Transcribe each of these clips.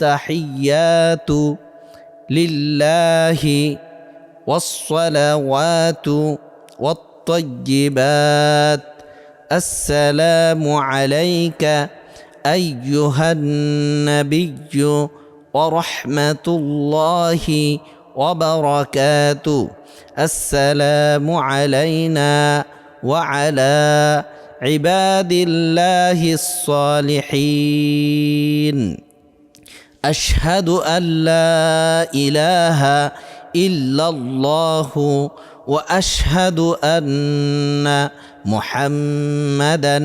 التحيات لله والصلوات والطيبات. السلام عليك أيها النبي ورحمة الله وبركاته. السلام علينا وعلى عباد الله الصالحين. أشهد أن لا إله إلا الله وأشهد أن محمدا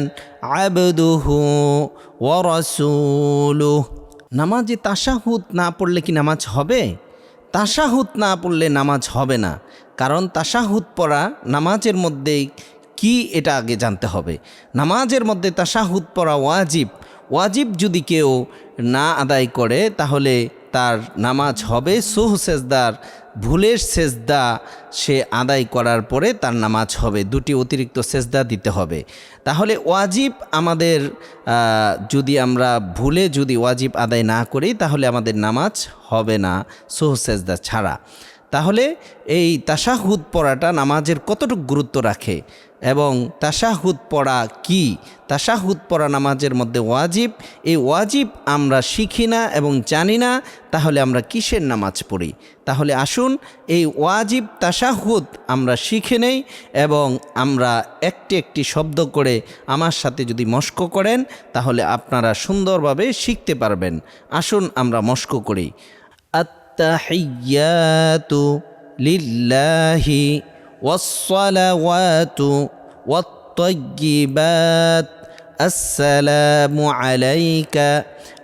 عبده ورسوله নামাজে তাশাহুদ না পড়লে কি নামাজ হবে তাশাহুদ না পড়লে নামাজ হবে না কারণ তাশাহুদ পড়া নামাজের মধ্যে কি এটা আগে জানতে হবে নামাজের মধ্যে তাশাহুদ পড়া ওয়াজিব ওয়াজিব যদি কেউ না আদায় করে, তাহলে তার নামাজ হবে সুহ সেজদার, ভুলের সেজদা সে আদায় করার পরে তার নামাজ হবে, দুটি অতিরিক্ত সেজদা দিতে হবে। তাহলে ওয়াজিব আমাদের যদি আমরা ভুলে যদি ওয়াজিব আদায় না করি, তাহলে আমাদের নামাজ হবে না সুহ সেজদা ছাড়া। তাহলে এই তাশাহুদ পড়াটা নামাজের কতটুকু গুরুত্ব রাখে? এবং তাশাহুদ পড়া কি? তাশাহুদ পড়া নামাজের মধ্যে ওয়াজিব? এই ওয়াজিব আমরা শিখি না এবং জানি না, তাহলে আমরা কিসের নামাজ পড়ি? তাহলে আসুন, এই ওয়াজিব, তাশাহুদ আমরা শিখে নেই এবং আমরা একটি একটি শব্দ করে আমার সাথে যদি মস্ক করেন, তাহলে আপনারা সুন্দরভাবে শিখতে পারবেন। আসুন আমরা মস্ক করি। التحيات لله والصلوات والطيبات. السلام عليك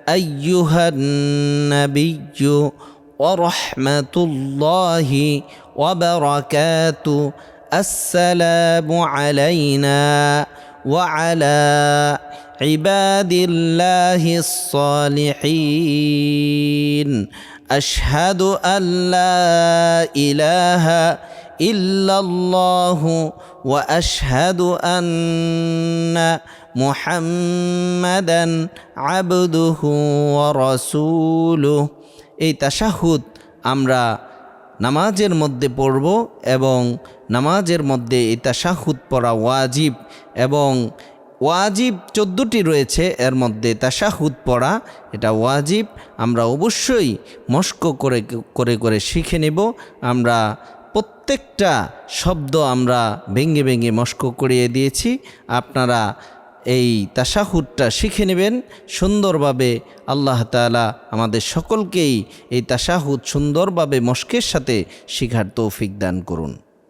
أيها النبي ورحمة الله وبركاته. السلام علينا وعلى عباد الله الصالحين. أشهد أن لا إله إلا الله وأشهد أن محمدا عبده ورسوله এই তাশাহুদ আমরা নামাজের মধ্যে পড়ব এবং নামাজের মধ্যে এই তাশাহুদ পড়া ওয়াজিব এবং ওয়াজিব চোদ্দোটি রয়েছে, এর মধ্যে তাশাহুদ পড়া, এটা ওয়াজিব, আমরা অবশ্যই মস্ক করে করে করে শিখে নেব। আমরা প্রত্যেকটা শব্দ আমরা ভেঙে ভেঙে মস্ক করিয়ে দিয়েছি। আপনারা এই তাশাহুদটা শিখে নেবেন। সুন্দরভাবে আল্লাহ তাআলা আমাদের সকলকেই এই তাশাহুদ সুন্দরভাবে মস্কের সাথে শিখার তৌফিক দান করুন।